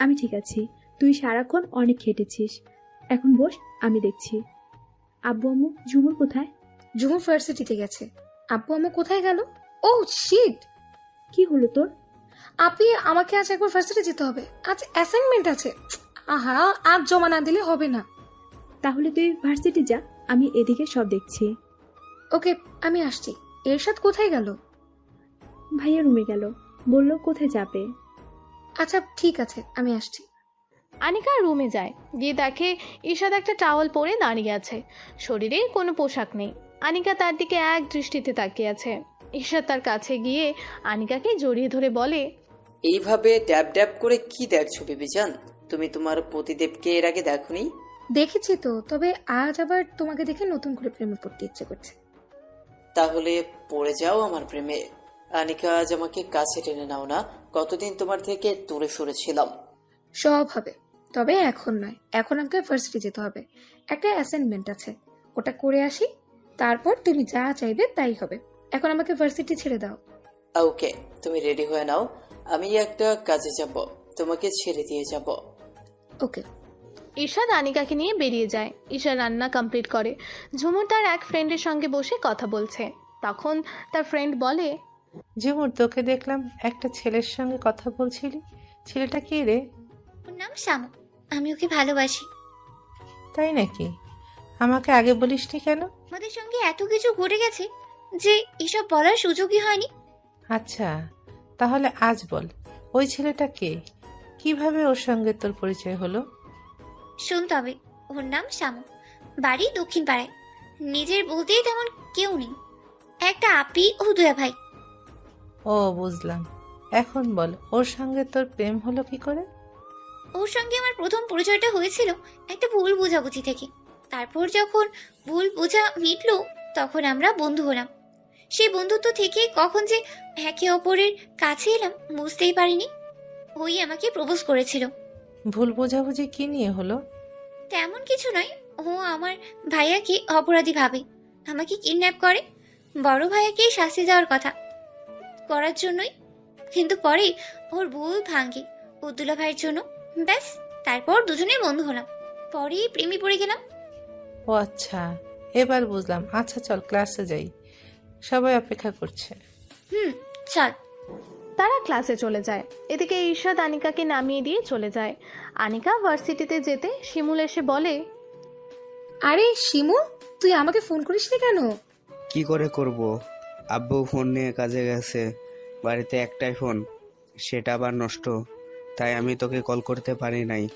আমি ঠিক আছি। তুই সারাক্ষণ অনেক খেটেছিস। এখন বস আমি দেখছি। আব্বু আম্মু ঝুমুর কোথায়? ঝুমু ভার্সিটিতে গেছে। আব্বু আম্মু কোথায় গেল? ও শিট কি হলো তোর? আপনি আমাকে আজ একবার ভার্সিটি যেতে হবে। আজ অ্যাসাইনমেন্ট আছে। আহা আজ জমা না দিলে হবে না। তাহলে তুই ভার্সিটি যা আমি এদিকে সব দেখছি। ওকে আমি আসছি। এরশাদ কোথায় গেল? ভাইয়া রুমে গেল। বলল কোথায় যাবে? আচ্ছা ঠিক আছে আমি আসছি। আনিকা রুমে যায় গিয়ে দেখে ঈশাদ একটা টাওয়াল পরে দাঁড়িয়ে আছে। শরীরে কোনো পোশাক নেই। আনিকা তার দিকে এক দৃষ্টিতে তাকিয়ে আছে। ঈশাদ তার কাছে গিয়ে আনিকাকে জড়িয়ে ধরে বলে এইভাবে ড্যাব ড্যাব করে কি দেখছ বিবেচান তুমি তোমার পতিদেবকে এর আগে দেখোনি? দেখেছি তো তবে আজ আবার তোমাকে দেখে নতুন করে প্রেমে পড়তে ইচ্ছে করছে। তাহলে পড়ে যাও আমার প্রেমে। আনিকা আজ আমাকে কাছে টেনে নাও না। কতদিন তোমার থেকে দূরে সরেছিলাম। সব হবে তবে এখন নয়। এখন আমাকে ভার্সিটি যেতে হবে। একটা অ্যাসাইনমেন্ট আছে। ওটা করে আসি তারপর তুমি যা চাইবে তাই হবে। এখন আমাকে ভার্সিটি ছেড়ে দাও। ওকে তুমি রেডি হয়ে নাও। আমি একটা কাজে যাব। তোমাকে ছেড়ে দিয়ে যাব। ওকে। ঈশাদ আনিকাকে নিয়ে বেরিয়ে যায়। ঈশা রান্না কমপ্লিট করে। ঝুমুর তার এক ফ্রেন্ডের সঙ্গে বসে কথা বলছে। তখন তার ফ্রেন্ড বলে ঝুমুর তোকে দেখলাম একটা ছেলের সঙ্গে কথা বলছিলি। ছেলেটা কে রে? ওর নাম শামু আমি ওকে ভালোবাসি। তাই নাকি? আমাকে আগে বলিস বলিসনি কেন? আমাদের সঙ্গে এত কিছু ঘটে গেছে যে এসব বলার সুযোগই হয়নি। আচ্ছা তাহলে আজ বল ওই ছেলেটা কে? কীভাবে ওর সঙ্গে তোর পরিচয় হলো? শুন তবে ওর নাম শামু বাড়ি দক্ষিণ পাড়ায় নিজের বলতেই তেমন কেউ নেই। একটা আপি ও দুয়া ভাই ও বুঝলাম। এখন বল ওর সঙ্গে তোর প্রেম হলো কি করে? ওর সঙ্গে আমার প্রথম পরিচয়টা হয়েছিল একটা ভুল বোঝাবুঝি থেকে। তারপর যখন ভুল বোঝা মিটলো তখন আমরা বন্ধু হলাম। সেই বন্ধুত্ব থেকে কখন যে একে অপরের কাছে এলাম বুঝতেই পারিনি। ওই আমাকে প্রপোজ করেছিল। ভুল বোঝাবুঝি কি নিয়ে হলো? তেমন কিছু নয় ও আমার ভাইয়াকে অপরাধী ভাবে। আমাকে কিডন্যাপ করে। বড় ভাইয়াকে শাস্তি দেওয়ার কথা। করার জন্যই। কিন্তু পরে ওর ভুল ভাঙ্গে উদ্দুলা ভাইয়ের জন্য ব্যাস তারপর দুজনে বন্ধু হলাম। পরেই প্রেমে পড়ে গেলাম। ও আচ্ছা এবার বুঝলাম। আচ্ছা চল ক্লাসে যাই। সবাই অপেক্ষা করছে। হুম চল। তারা ক্লাসে চলে যায়। এদিকে ঈশাদ আনিকাকে নামিয়ে দিয়ে চলে যায়। আনিকা ভার্সিটিতে যেতে শিমুল এসে বলে আরে শিমু তুই আমাকে ফোন করিস করিসনি কেন? কি করে করব? আব্বু ফোন নিয়ে কাজে গেছে। বাড়িতে একটাই ফোন সেটা আবার নষ্ট। তাই আমি তোকে কল করতে পারি নাই।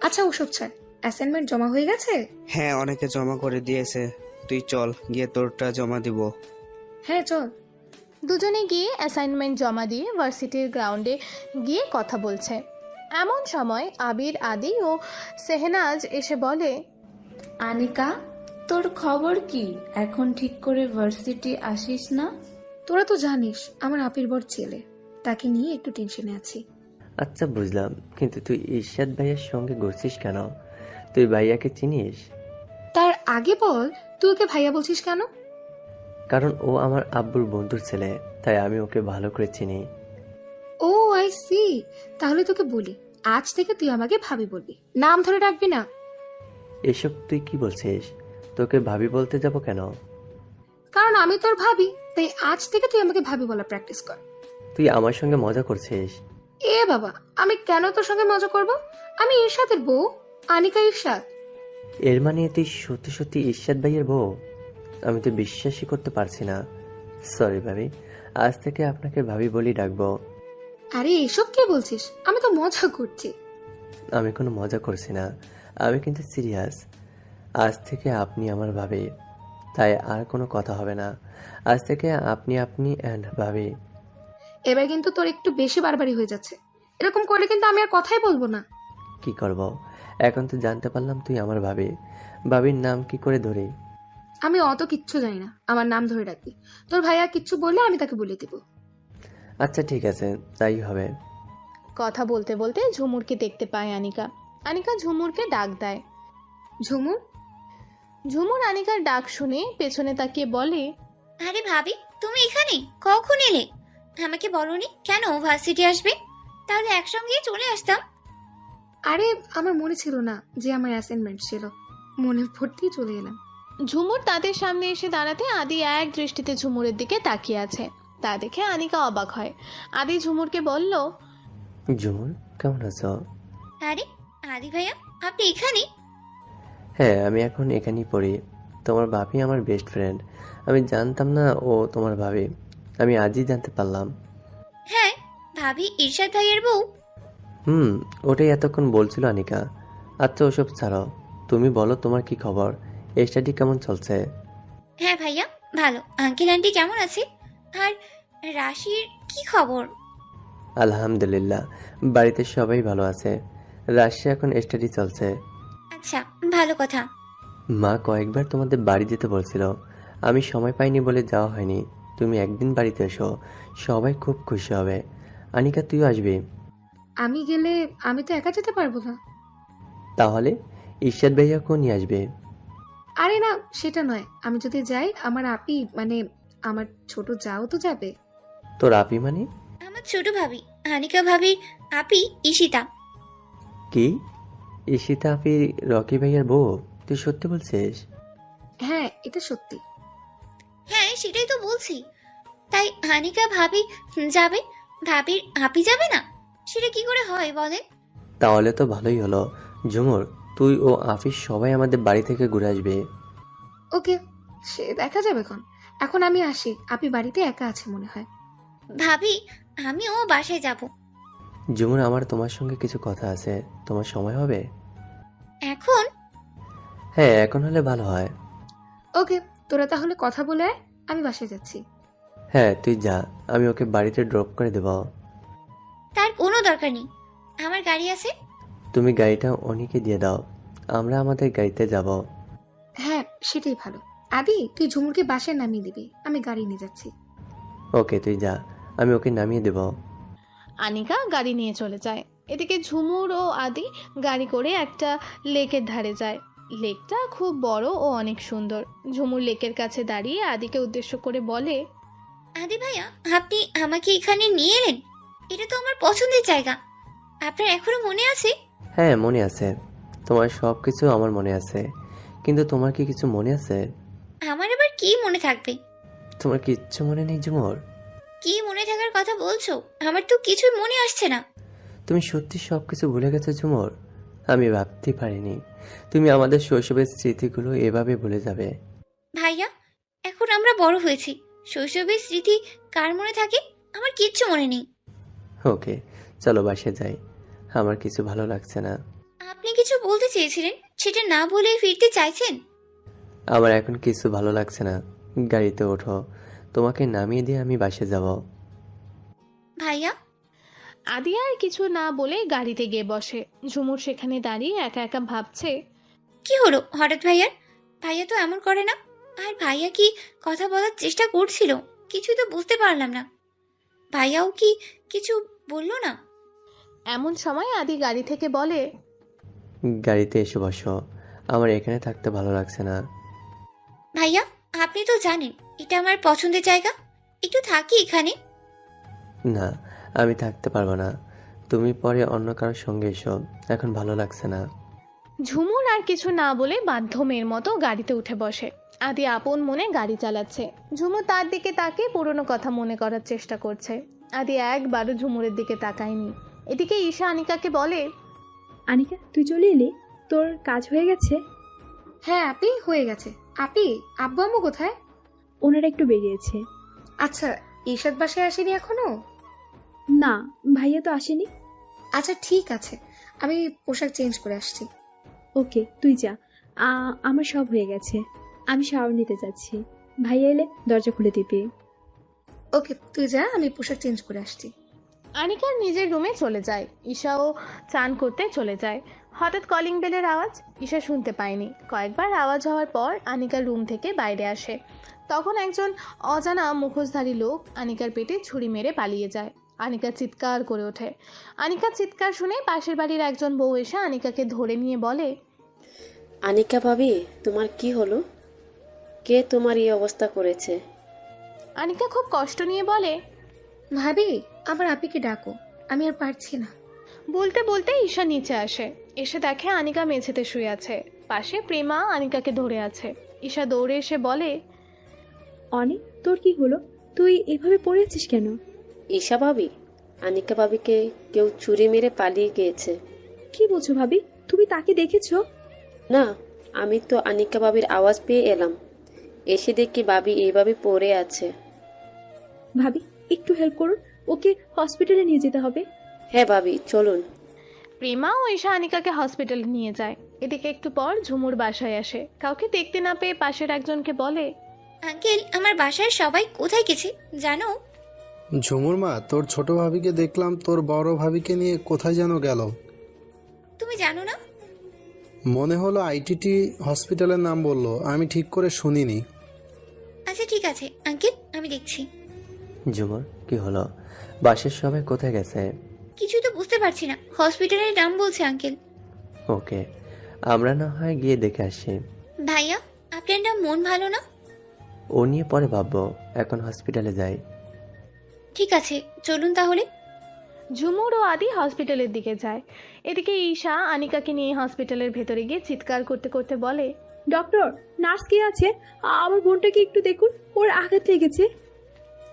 আচ্ছা ওসব ছাড়। অ্যাসাইনমেন্ট জমা হয়ে গেছে? হ্যাঁ অনেকে জমা করে দিয়েছে। তুই চল গিয়ে তোরটা জমা দিব। হ্যাঁ চল। দুজনে গিয়ে অ্যাসাইনমেন্ট জমা দিয়ে ভার্সিটির গ্রাউন্ডে গিয়ে কথা বলছে। এমন সময় আবির আদি ও সেহনাজ এসে বলে আনিকা তোর খবর কি? এখন ঠিক করে ভার্সিটি আসিস না? তোরা তো জানিস আমার আপির বর ছেলে। তাকে নিয়ে একটু টেনশনে আছি। আচ্ছা বুঝলাম। কিন্তু তুই ঈর্ষাদ ভাইয়ের সঙ্গে ঘুরছিস কেন? তুই ভাইয়াকে চিনিস? তার আগে বল তুই ওকে ভাইয়া বলছিস কেন? কারণ ও আমার আব্বুর বন্ধুর ছেলে তাই আমি ওকে ভালো করে চিনি। ও আই সি তাহলে তোকে বলি আজ থেকে তুই আমাকে ভাবি বলবি। নাম ধরে ডাকবি না। এসব তুই কি বলছিস? তোকে ভাবি বলতে যাব কেন? কারণ আমি তোর ভাবি তাই আজ থেকে তুই আমাকে ভাবি বলা প্র্যাকটিস কর। তুই আমার সঙ্গে মজা করছিস? এ বাবা আমি কেন তোর সঙ্গে মজা করব? আমি ইরশাদের বউ আনিকা ইরশাদ। এর মানে তুই সত্যি সত্যি ঈর্ষাদ ভাইয়ের বউ? আমি তো বিশ্বাসই করতে পারছি না। সরি ভাবি। আজ থেকে আপনাকে ভাবি বলি ডাকবো। আরে এসব কি বলছিস? আমি তো মজা করছি। আমি কোনো মজা করছি না। আমি কিন্তু সিরিয়াস আজ থেকে আপনি আমার ভাবি। তাই আর কোনো কথা হবে না। আজ থেকে আপনি আপনি অ্যান্ড ভাবি। এবার কিন্তু তোর একটু বেশি বারবারই হয়ে যাচ্ছে। এরকম করলে কিন্তু আমি আর কথাই বলব না। কি করব? এখন তো জানতে পারলাম তুই আমার ভাবি। ভাবির নাম কি করে ধরে? আমি অত কিচ্ছু জানি না। আমার নাম ধরে রাখবি। তোর ভাইয়া কিচ্ছু বললে আমি তাকে বলে দিব। আচ্ছা ঠিক আছে। তাই হবে। কথা বলতে বলতে ঝুমুরকে দেখতে পায় আনিকা। আনিকা ঝুমুরকে ডাক দেয়। ঝুমুর? ঝুমুর আনিকার ডাক শুনে পেছনে তাকিয়ে বলে আরে ভাবি তুমি এখানে? কখন এলে? আমাকে বলনি কেন ভার্সিটি আসবে? তাহলে একসঙ্গে চলে আসতাম। আরে আমার মনে ছিল না যে আমার অ্যাসাইনমেন্ট ছিল। মনে পড়তেই চলে এলাম। ঝুমুর তাদের সামনে এসে দাঁড়াতে আদি এক দৃষ্টিতে ঝুমুরের দিকে তাকিয়ে আছে। তা দেখে আনিকা অবাক হয়। আদি ঝুমুরকে বলল ঝুমুর কেমন আছো? আরে আদি ভাইয়া আপনি এখানে? হ্যাঁ আমি এখন এখানেই পড়ি। তোমার ভাবি আমার বেস্ট ফ্রেন্ড আমি জানতাম না ও তোমার ভাবি। আমি আজই জানতে পারলাম। হ্যাঁ ভাবি ইরশাদ ভাইয়ের বউ। হুম ওটাই এতক্ষণ বলছিল আনিকা। আচ্ছা ওসব ছাড়ো। তুমি বলো তোমার কি খবর? স্টাডি কেমন চলছে? হ্যাঁ ভাইয়া ভালো। আঙ্কেল আন্টি কেমন আছে? আর রাশির কি খবর? আলহামদুলিল্লাহ বাড়িতে সবাই ভালো আছে। রাশি এখন স্টাডি চলছে। আচ্ছা ভালো কথা। মা কয়েকবার তোমাদের বাড়ি যেতে বলছিল। আমি সময় পাইনি বলে যাওয়া হয়নি। তুমি একদিন বাড়িতে এসো। সবাই খুব খুশি হবে। আনিকা তুইও আসবি? আমি গেলে আমি তো একা যেতে পারব না। তাহলে ঈর্ষাদ ভাইয়াকেও নিয়ে আসবে। আরে না সেটা নয়। আমি যদি যাই আমার আপি মানে আমার ছোট যাও তো যাবে। তোর আপি মানে? আমার ছোট ভাবি হানিকা ভাবি আপি ঈশিতা। কি? ঈশিতা আপি রকি ভাইয়ার বউ তুই সত্যি বলছিস? হ্যাঁ এটা সত্যি। হ্যাঁ সেটাই তো বলছি। তাই হানিকা ভাবি যাবে? ভাবির আপি যাবে না? সেটা কি করে হয় বলে? তাহলে তো ভালোই হলো। ঝুমুর তুই ও আফিস সবাই আমাদের বাড়ি থেকে ঘুরে আসবে। ওকে সে দেখা যাবে এখন। এখন আমি আসি। আপনি বাড়িতে একা আছে মনে হয়। ভাবি আমিও বাসায় যাব। ঝুমুর আমার তোমার সঙ্গে কিছু কথা আছে। তোমার সময় হবে? এখন? হ্যাঁ এখন হলে ভালো হয়। ওকে তোরা তাহলে কথা বলে আয় আমি বাসায় যাচ্ছি। হ্যাঁ তুই যা আমি ওকে বাড়িতে ড্রপ করে দেব। তার কোনো দরকার নেই। আমার গাড়ি আছে? তুমি গাড়িটা অনিকে দিয়ে দাও। আমরা আমাদের গাড়িতে যাব। হ্যাঁ সেটাই ভালো। আদি তুই ঝুমুরকে বাসায় নামিয়ে দিবি। আমি গাড়ি নিয়ে যাচ্ছি। ওকে তুই যা আমি ওকে নামিয়ে দেব। আনিকা গাড়ি নিয়ে চলে যায়। এদিকে ঝুমুর ও আদি গাড়ি করে একটা লেকের ধারে যায়। লেকটা খুব বড় ও অনেক সুন্দর। ঝুমুর লেকের কাছে দাঁড়িয়ে আদিকে উদ্দেশ্য করে বলে আদি ভাইয়া আপনি আমাকে এখানে নিয়ে এলেন? এটা তো আমার পছন্দের জায়গা। আপনার এখনও মনে আছে? হ্যাঁ মনে আছে। তোমার সব কিছু আমার মনে আছে। কিন্তু তোমার কি কিছু মনে আছে? আমার আবার কি মনে থাকবে? তোমার কিচ্ছু মনে নেই ঝুমুর। কি মনে থাকার কথা বলছো? আমার তো কিছুই মনে আসছে না। তুমি সত্যি সব কিছু ভুলে গেছো ঝুমুর? আমি ভাবতে পারিনি। তুমি আমাদের শৈশবের স্মৃতিগুলো এভাবে ভুলে যাবে। ভাইয়া এখন আমরা বড় হয়েছি। শৈশবের স্মৃতি কার মনে থাকে? আমার কিচ্ছু মনে নেই। ওকে চলো বাসে যাই। আমার কিছু ভালো লাগছে না। আপনি কিছু বলতে চেয়েছিলেন সেটা না বলে ফিরতে চাইছেন? আমার এখন কিছু ভালো লাগছে না। গাড়িতে ওঠো। তোমাকে নামিয়ে দিয়ে আমি বাসে যাব। ভাইয়া? আদি আর কিছু না বলে গাড়িতে গিয়ে বসে। ঝুমুর সেখানে দাঁড়িয়ে একা একা ভাবছে কি হলো হঠাৎ ভাইয়ার? ভাইয়া তো এমন করে না। আর ভাইয়া কি কথা বলার চেষ্টা করছিল? কিছুই তো বুঝতে পারলাম না। ভাইয়াও কি কিছু বলল না? এমন সময় আদি গাড়ি থেকে বলে গাড়িতে এসে বসো। আমার এখানে থাকতে ভালো লাগছে না। ভাইয়া আপনি তো জানেন এটা আমার পছন্দের জায়গা? একটু থাকি এখানে। না আমি থাকতে পারব না। তুমি পরে অন্য কারোর সঙ্গে এসো। এখন ভালো লাগছে না। ঝুমুর আর কিছু না বলে বাধ্য মেয়ের মতো গাড়িতে উঠে বসে। আদি আপন মনে গাড়ি চালাচ্ছে। ঝুমুর তার দিকে তাকিয়ে পুরনো কথা মনে করার চেষ্টা করছে। আদি একবারও ঝুমুরের দিকে তাকায়নি। এদিকে ঈশা আনিকাকে বলে আনিকা তুই চলে এলি? তোর কাজ হয়ে গেছে? হ্যাঁ আপি হয়ে গেছে। আপি আব্বু আম্মু কোথায়? ওনারা একটু বেরিয়েছে। আচ্ছা ঈশাদ বাসায় আসেনি এখনও? না ভাইয়া তো আসেনি। আচ্ছা ঠিক আছে। আমি পোশাক চেঞ্জ করে আসছি। ওকে তুই যা। আ- আমার সব হয়ে গেছে। আমি শাওয়ার নিতে যাচ্ছি। ভাইয়া এলে দরজা খুলে দিবি। ওকে তুই যা আমি পোশাক চেঞ্জ করে আসছি। আনিকা নিজের রুমে চলে যায়। ঈশাও চান করতে চলে যায়। হঠাৎ কলিং বেলের আওয়াজ ঈশা শুনতে পায়নি। কয়েকবার আওয়াজ হওয়ার পর আনিকার রুম থেকে বাইরে আসে। তখন একজন অজানা মুখোশধারী লোক আনিকার পেটে ছুরি মেরে পালিয়ে যায়। আনিকা চিৎকার করে ওঠে। আনিকার চিৎকার শুনে পাশের বাড়ির একজন বউ এসে আনিকাকে ধরে নিয়ে বলে আনিকা ভাবি তোমার কি হলো? কে তোমার এই অবস্থা করেছে? আনিকা খুব কষ্ট নিয়ে বলে ভাবি আমার আপিকে ডাকো আমি আর পারছি না। বলতে বলতে ঈশা নিচে আসে। এসে দেখে আনিকা মেঝেতে শুয়ে আছে। পাশে প্রেমা আনিকাকে ধরে আছে। ঈশা দৌড়ে এসে বলে অনেক তোর কি হলো? তুই এভাবে পড়ে আছিস কেন? ঈশা ভাবি আনিকা ভাবিকে কেউ চুরি মেরে পালিয়ে গিয়েছে। কি বলছো ভাবি? তুমি তাকে দেখেছ? না আমি তো আনিকা ভাবির আওয়াজ পেয়ে এলাম। এসে দেখি ভাবি এইভাবে পড়ে আছে। ভাবি একটু হেল্প করুন। ওকে হসপিটালে নিয়ে যেতে হবে। হ্যাঁ ভাবি চলুন। প্রেমা ও ঈশা আনিকাকে হসপিটালে নিয়ে যায়। এদিকে একটু পর ঝুমুর বাসায় আসে। কাউকে দেখতে না পেয়ে পাশের একজনকে বলে আঙ্কেল আমার বাসায় সবাই কোথায় গেছে জানো? ঝুমুর মা তোর ছোট ভাবিকে দেখলাম তোর বড় ভাবিকে নিয়ে কোথায় যেন গেল। তুমি জানো না? মনে হলো আইটিটি হসপিটালের নাম বলল আমি ঠিক করে শুনিনি। আচ্ছা ঠিক আছে আঙ্কেল আমি দেখছি। ঝুমুর কি হলো? বাসের সবাই কোথায় গেছে? কিছুই তো বুঝতে পারছি না হসপিটালের নাম বলছে আঙ্কেল। ওকে আমরা না হয় গিয়ে দেখে আসি। ভাইয়া আপনার নাম মন ভালো না? ও নিয়ে পরে ভাববো এখন হসপিটালে যাই। ঠিক আছে চলুন তাহলে। ঝুমুর ও আদি হসপিটালের দিকে যায়। এদিকে ঈশা আনিকাকে নিয়ে হসপিটালের ভেতরে গিয়ে চিৎকার করতে করতে বলে ডক্টর নার্স কে আছে? আমার বোনটাকে একটু দেখুন ওর আঘাত লেগেছে।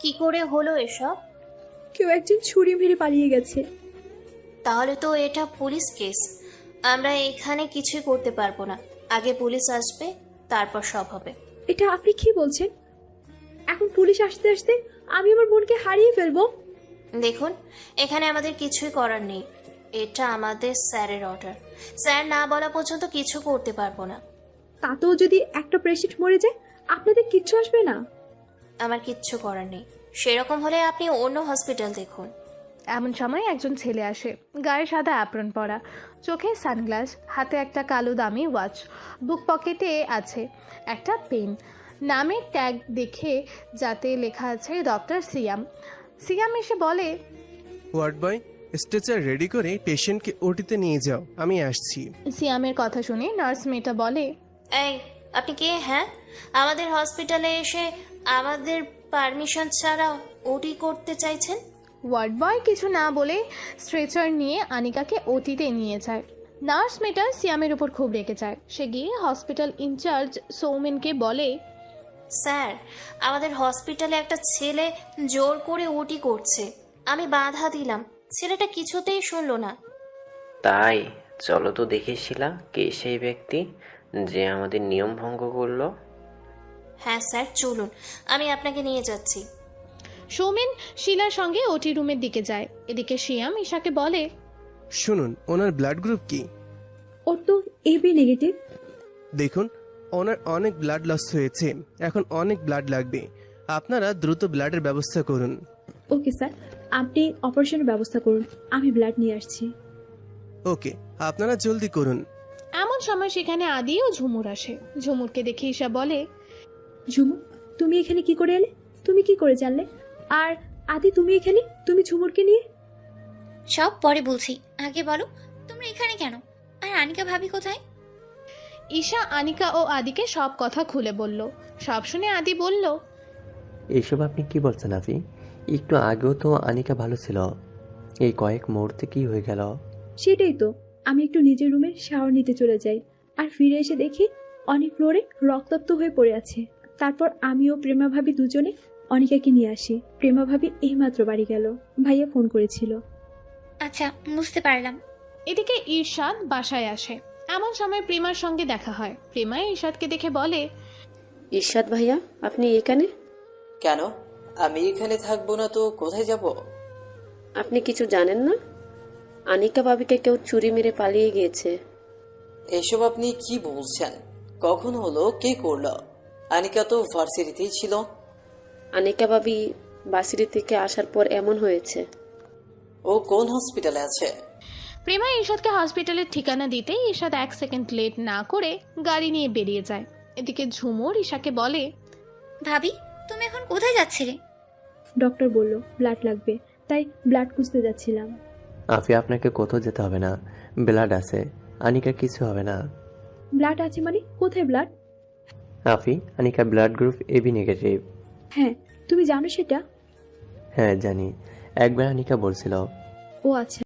কি করে হলো এসব? কেউ একজন ছুরি মেরে পালিয়ে গেছে। তাহলে তো এটা পুলিশ কেস। আমরা এখানে কিছুই করতে পারব না। আগে পুলিশ আসবে তারপর সব হবে। এটা আপনি কি বলছেন? এখন পুলিশ আসতে আসতে আমি আমার বোনকে হারিয়ে ফেলব? দেখুন এখানে আমাদের কিছুই করার নেই। এটা আমাদের স্যারের অর্ডার স্যার না বলা পর্যন্ত কিছু করতে পারব না। তাতেও যদি একটা পেশেন্ট মরে যায় আপনাদের কিচ্ছু আসবে না? আমার কিচ্ছু করার নেই। সেরকম হলে আপনি অন্য হসপিটাল দেখুন। এমন সময় একজন ছেলে আসে গায়ে সাদা অ্যাপ্রন পরা। চোখে সানগ্লাস হাতে একটা কালো দামি ওয়াচ বুক পকেটে আছে একটা পেন নামের ট্যাগ দেখে যাতে লেখা আছে ডক্টর সিয়াম সিয়াম এসে বলে ওয়ার্ড বয় স্ট্রেচার রেডি করে পেশেন্টকে ওটিতে নিয়ে যাও আমি আসছি। সিয়ামের কথা শুনে নার্স মেয়েটা বলে এই আপনি কে হ্যাঁ? আমাদের হসপিটালে এসে আমাদের পারমিশন ছাড়া ওটি করতে চাইছেন? ওয়ার্ড বয় কিছু না বলে স্ট্রেচার নিয়ে আনিকাকে অতীতে নিয়ে যায়। নার্স মেয়েটা সিয়ামের উপর খুব রেগে যায়। সে গিয়ে হসপিটাল ইনচার্জ সৌমেনকে বলে স্যার আমাদের হসপিটালে একটা ছেলে জোর করে ওটি করছে। আমি বাধা দিলাম। ছেলেটা কিছুতেই শুনলো না। তাই চলো তো দেখি শিলা কে সেই ব্যক্তি যে আমাদের নিয়ম ভঙ্গ করল। হ্যাঁ স্যার চলুন। আমি আপনাকে নিয়ে যাচ্ছি। সৌমেন শিলার সঙ্গে ওটি রুমের দিকে যায়। এদিকে শিয়াম ঈশাকে বলে শুনুন ওনার ব্লাড গ্রুপ কি? ওর তো এবি নেগেটিভ দেখুন ওনার অনেক ব্লাড লস হয়েছে। এখন অনেক ব্লাড লাগবে। আপনারা দ্রুত ব্লাডের ব্যবস্থা করুন। Okay sir. আপনি অপারেশনের ব্যবস্থা করুন। আমি ব্লাড নিয়ে আসছি। ওকে আপনারা জলদি করুন। এমন সময় সেখানে আদি ও ঝুমুর আসে। ঝুমুরকে দেখে ঈশা বলে ঝুমুর তুমি এখানে কি করে এলে? তুমি কি করে জানলে? আর আদি তুমি এখানে? তুমি ঝুমুরকে নিয়ে? সব পরে বলছি। আগে বলো তোমরা এখানে কেন? আর আনিকা ভাবি কোথায়? ঈশা আনিকা ও আদিকে সব কথা খুলে বলল। সব শুনে আদি বলল এইসব আপনি কি বলছেন আফি? একটু আগেও তো আনিকা ভালো ছিল। এই কয়েক মুহূর্তে কি হয়ে গেল? সেটাই তো। আমি একটু নিজের রুমে শাওয়ার নিতে চলে যাই। আর ফিরে এসে দেখি অনেক ফ্লোরে রক্তাক্ত হয়ে পড়ে আছে। তারপর আমি ও প্রেমা ভাবি দুজনে অনিকাকে নিয়ে আসি। প্রেমা ভাবি এইমাত্র বাড়ি গেল। ভাইয়া ফোন করেছিল। আচ্ছা বুঝতে পারলাম। এদিকে ঈর্ষাদ বাসায় আসে। এমন সময় প্রেমার সঙ্গে দেখা হয়। প্রেমা ঈর্ষাদকে দেখে বলে ঈর্ষাদ ভাইয়া আপনি এখানে? কেন? আমি এখানে থাকব না তো কোথায় যাব? আপনি কিছু জানেন না? আনিকা ভাবিকে কেউ চুরি মেরে পালিয়ে গিয়েছে। এসব আপনি কি বলছেন? কখন হলো? কে করল? আনিকা তো ভার্সিটিতেই ছিল। আনিকা ভাবি বাসিরি থেকে আসার পর এমন হয়েছে। ও কোন হসপিটালে আছে? প্রেমা ঈর্ষাদকে হসপিটালের ঠিকানা দিতে ঈর্ষাদ এক সেকেন্ড লেট না করে গাড়ি নিয়ে বেরিয়ে যায়। এদিকে ঝুমুর ঈশাকে বলে ভাবি তুমি এখন কোথায় যাচ্ছিলে? ডক্টর বলল ব্লাড লাগবে তাই ব্লাড খুঁজতে যাচ্ছিলাম। আফি আপনাকে কোথাও যেতে হবে না। ব্লাড আছে আনিকা কিছু হবে না। ব্লাড আছে মানে কোথায় blood আফি Anika blood group AB negative হ্যাঁ তুমি জানো সেটা? হ্যাঁ জানি। একবার আনিকা বলছিল। ও আচ্ছা।